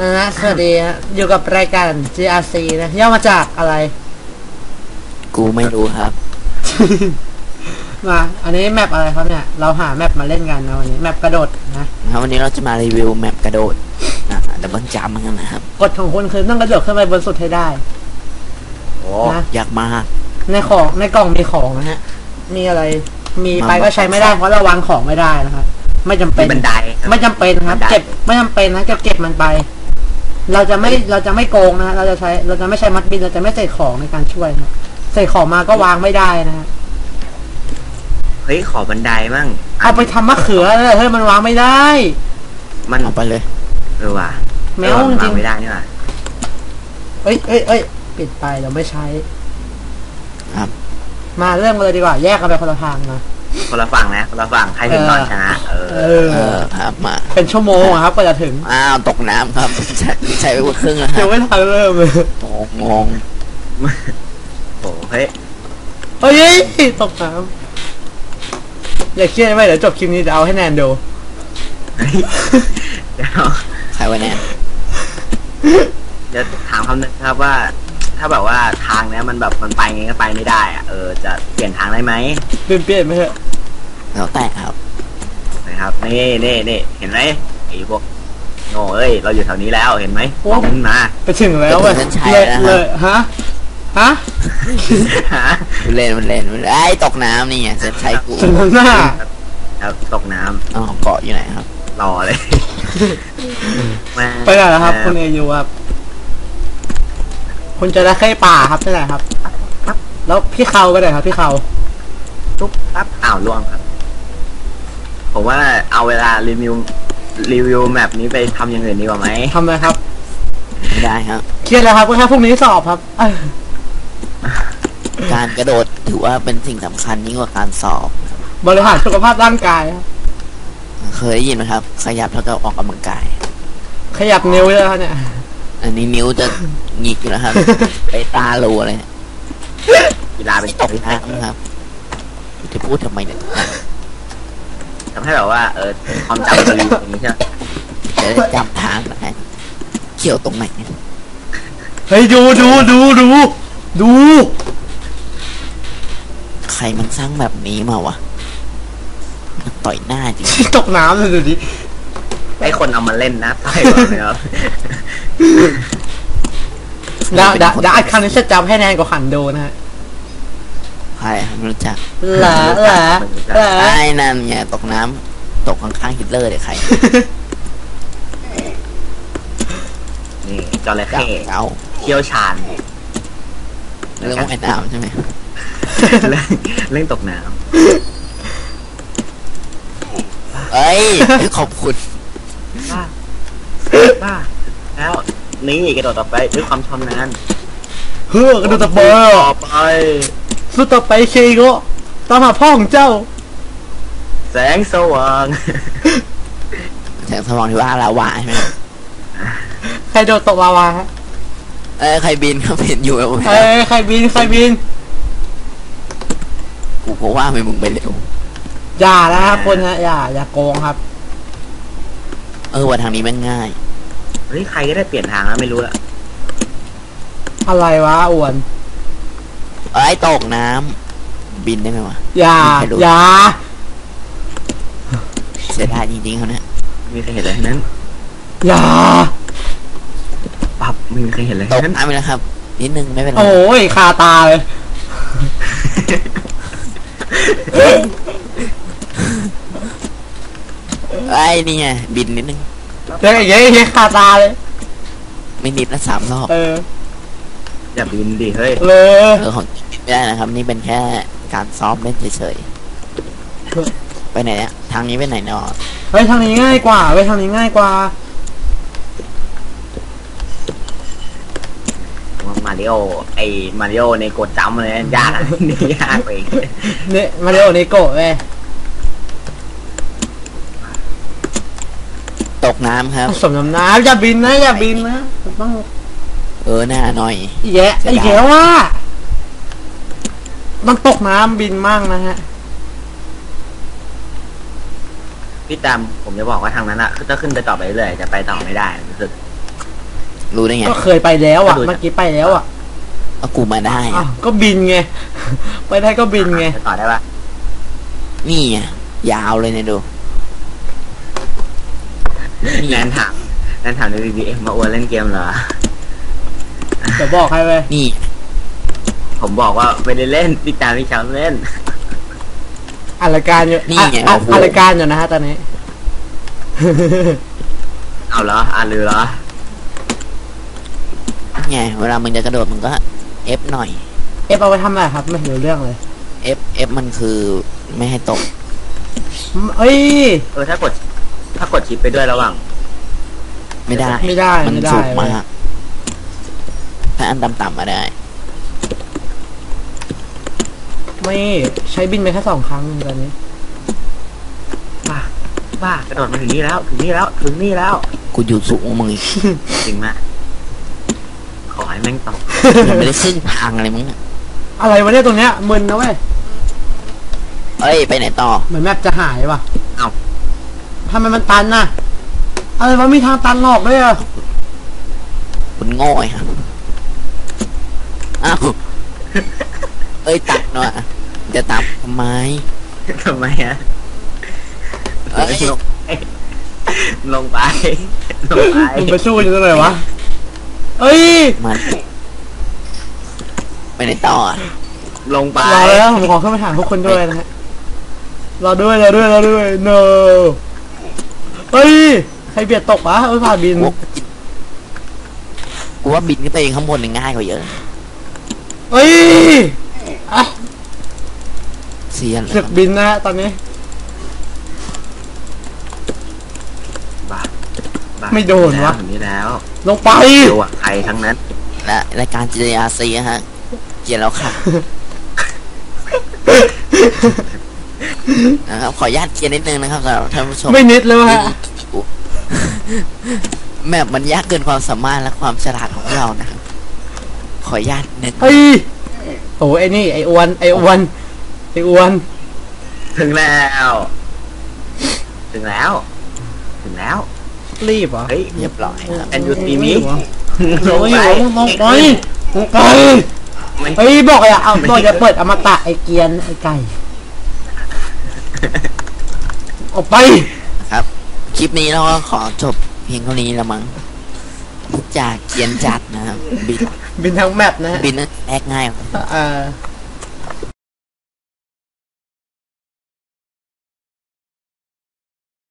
นะฮะสวัสดีฮะอยู่กับรายการ GRC นะย่อมาจากอะไร กูไม่รู้ครับ มา อันนี้แมปอะไรครับเนี่ย เราหาแมปมาเล่นกันนะวันนี้แมปกระโดดนะครับวันนี้เราจะมารีวิวแมปกระโดดนะดับเบิลจัมป์กันนะครับกฎของคุณคือต้องกระโดดขึ้นไปบนสุดให้ได้ โอ้นะยากมาก ในของในกล่องมีของนะฮะ มีอะไร มีไปมาก็ใช้ไม่ได้เพราะเราวางของไม่ได้นะครับ ไม่จำเป็มีน บันไดครับ ไม่จำเป็นครับบันไดเก็บไม่จำเป็นนะเก็บเก็บมันไป เราจะไม่เราจะไม่โกงนะฮะเราจะใช้เราจะไม่ใช้มัดบินเราจะไม่ใส่ของในการช่วยนะใส่ของมาก็วางไม่ได้นะฮะเฮ้ยขอบันไดมั่งเอาไปทำมะเขือเลยเฮ้ยมันวางไม่ได้ มันเอาไปเลยเออว่ะแมเอวอมันจริวางงไม่ได้นี่ว่ะเอ้ยเอ้ยเอ้ยปิดไปเราไม่ใช้ครับมาเริ่มกันเลยดีกว่า แยกกันไปคนละทางนะ คนละฝั่งนะคนละฝั่งใครถึงก่อนชนะ เอเออ อ เออครับมา เป็นชั่วโมงอะครับกว่าจะถึง อ้าวตกน้ำครับ ใช้ใช้ไปกว่าครึ่งแล้วคยัรังบไม่ทันเริ่มเลยโอ้งงโอ้เฮ้ยเฮ้ยตกน้ำอย่าเครียดไปเดี๋ยวจบคลิปนี้จะเอาให้แนนดูเฮ้ยเดี๋ยวใช้ไว้แน่เดี๋ยวถามคำนึงครับว่า ถ้าแบบว่าทางเนี้ยมันแบบมันไปไงก็ไปไม่ได้อะเออจะเปลี่ยนทางได้ไหมเปลี่ยนเปลี่ยนไปเถอะ แล้วแต่ครับนะครับนี่นี่นี่เห็นไหมไอ้พวกโง่เอ้ยเราอยู่แถวนี้แล้วเห็นไหมมองขึ้นมาไปถึงแล้วเว้ยจะถึงเส้นชัยเลยแล้วนะครับเลยฮะฮะหามันเล่นมันเล่นมันไอ้ยตกน้ำนี่ไงเซนใช้กูถึงน้ำหน้าครับตกน้ำอ๋อเกาะอยู่ไหนครับ รอเลยมาไปไหนแล้วครับ คุณเอยูครับ คุณจะได้เข้ป่าครับที่ไหนครับ แล้วพี่เขาไปไหนครับ พี่เขา ตุ๊บปั๊บอ้าวล่วงครับ ผมว่าเอาเวลารีวิวรีวิวแมปนี้ไปทำอย่างอื่นดีกว่าไหมทำอะไรครับ ไม่ได้ครับ เครียดแล้วครับก็แค่พรุ่งนี้สอบครับเอ้ยการกระโดดถือว่าเป็นสิ่งสำคัญยิ่งกว่าการสอบบริหารสุขภาพร่างกายครับเคยได้ยินไหมครับ ขยับเท่ากับออกกำลังกาย ขยับนิ้วเลยครับเนี่ย อันนี้นิ้วจะหงิกอยู่แล้วครับ ไปตาลูเลยกีฬาเป็นตกน้ำครับจะพูดทำไมเนี่ย ทำให้แบบว่าเออความจำดีอย่างนี้ใช่ไหมจะได้จำทางนะเขี่ยวตรงไหนเฮ้ยดูดูดูดูดู ใครมันสร้างแบบนี้มาวะมันต่อยหน้าจริง ตกน้ำเลยดูดิให้คนเอามาเล่นนะใช่ก่อนเลยครับเดาเดาเดาอัดคำนี้จะจำให้แนนกับขันดูนะฮะ ใครไม่รู้จักเหลาเหลาเหลาไอ้นั่นไงตกน้ำตกข้างๆฮิตเลอร์เลยใครนี่จระจับเข้เอาเชี่ยวชาญเรื่องว่ายน้ำใช่ไหมเรื่องเรื่องตกน้เอ้ยขอบคุณำบ้าบ้าแล้วนี่กระโดดต่อไปด้วยความชำนาญเฮ้อกระโดดตะเบอต่อไป สุดต่อไปเคโกะตามหาพ่อของเจ้า แสงสว่าง แสงสมองที่ว่าลาวาใช่ไหมใครโดดตกลาวาฮะเอ้ยใครบินเขาเห็นอยู่แล้วเอ้ยใครบินใครบิน กูก็ว่าไม่มึงไปเร็ว อย่านะฮะคนฮะอย่า อย่าโกงครับ เออว่าทางนี้แมันง่าย เฮ้ยใครก็ได้เปลี่ยนทางแล้วไม่รู้ละอะไรวะอ้วน เอ้ยตกน้ำบินได้ไหมวะ อย่า ไม่รู้ อย่า เสียดายจริงๆเขาเนี่ยมีใครเห็นอะไรทั้งนั้นอย่า ปับไมมีใครเห็นอะไรตทั้กงนั้นน้ำไปแล้วครับ นิดนึงไม่เป็นไรโอ้ยคาตาเลย ไอ้ยนี่ไงบินนิดนึงเจ๊อย่างเงี้ยอย่างเงี้ยคาตาเลย ไม่นิดนะสามรอบเออ อย่าบินดิเฮ้ย เลย เออของจริง ไม่ได้นะครับ นี่เป็นแค่การซ้อมเล่นเฉยๆ ไปไหนเนี่ยทางนี้ไปไหนเนาะเฮ้ยทางนี้ง่ายกว่าเว้ยทางนี้ง่ายกว่ามาริโอไอมาริโอในกดจำเลยยากอะนี่ยากไปอีกเนี่ยมาเร็วนี่โกะเว้ยตกน้ำครับ สมน้ำหน้ำอย่าบินนะอย่าบินนะต้องเออหน้าหน่อย อีกแยะเสียดายอีกแล้วว่า ต้องตกน้ำบินมั่งนะฮะ พี่ตามผมจะบอกว่าทางนั้นอะถ้าขึ้นไปต่อไปเรื่อยจะไปต่อไม่ได้รู้สึก รู้ได้ไงก็เคยไปแล้วอะ ก็ดูเมื่อกี้ไปแล้วอะเอากูมาได้อ้าอะวก็บินไง ไปได้ก็บินไง จะต่อได้ปะนี่ไงยาวเลยเนี่ยดูนี่แนนถามแนนถามใน BBM มาอวนเล่นเกมเหรอ เดี๋ยวบอกให้เว้ยนี่ ผมบอกว่าไม่ได้เล่นติดตามพี่เช้าเล่นอ่านรายการอยู่นี่ไงอะโอ้โหอ่านรายการอยู่นะฮะตอนนี้ เอาเหรออ่านหรือเหรอไงเวลามึงจะกระโดดมึงก็ F หน่อยเอฟเอาไปทำอะไรครับ ไม่เห็นรู้เรื่องเลย F F มันคือไม่ให้ตก เอ้ย เออถ้ากด ถ้ากดชิปไปด้วยระหว่างไม่ได้ไม่ได้มันไม่ได้ สูงเว้ยมาก ถ้าอันต่ำๆมาได้ ไม่ใช้บินไปแค่สองครั้งตอนนี้บ้าบ้ากระโดดมาถึงนี่แล้ว ถึงนี่แล้ว ถึงนี่แล้ว กูอยู่สูงกว่ามึงอีกจริงมากขอให้แม่งตกมันไม่ได้ครึ่งทางอะไรมึงอะอะไรวะเนี่ยตรงเนี้ยมึนนะเว้ยเอ้ยไปไหนต่อเหมือนแมปจะหายว่ะเอ้าทำไมมันตันน่ะอะไรวะมีทางตันหลอกด้วยอะคุณโง่ไอ้ครับอ้าวเอ้ยตัดหน่อย จะตับทำไม ทำไมฮะเอ้ยลงไปลงไปมึงไปสู้อยู่ตรงไหนวะเอ้ยมันไปไหนต่ออะลงไปรอแล้วผมขอขึ้นไปถามพวกคนด้วยนะฮะรอด้วยรอด้วยรอด้วย no เฮ้ยใครเบียดตกวะเอ้ยผ่าบิน กูกูว่าบินขึ้นไปข้างบนเนี่ยง่ายกว่าเยอะ เฮ้ยอะ เสียนเลยศึกบินนะฮะตอนนี้ บ้าบ้าไม่โดนวะถึงนี่แล้วลงไปดูอะใครทั้งนั้น และรายการ GRC ฮะเกลียดแล้วค่ะนะครับขออนุญาตเกลียร์นิดนึงนะครับสำหรับท่านผู้ชม ไม่นิดเลยวะฮะ แมปมันยากเกินความสามารถและความฉลาดของเรานะครับ ขออนุญาตนึงเฮ้ยโอ้ไอ้นี่ ไอ้อ้วน ไอ้อ้วน ไอ้อ้วน ถึงแล้ว ถึงแล้ว ถึงแล้ว รีบเหรอเฮ้ยเรียบร้อยครับ And you see me ลงไปลงไปลงไปลงไปไม่เฮ้ยบอกอย่าเอาบอกอย่าเปิดอมตะไอ้เกียนไอ้ไก่ ออกไป ครับ คลิปนี้เราก็ขอจบเพียงเท่านี้ละมั้งจากเกียนจัดนะครับบินบินทั้งแมปนะฮะบินนั้นแอกง่ายกว่าเอ่อ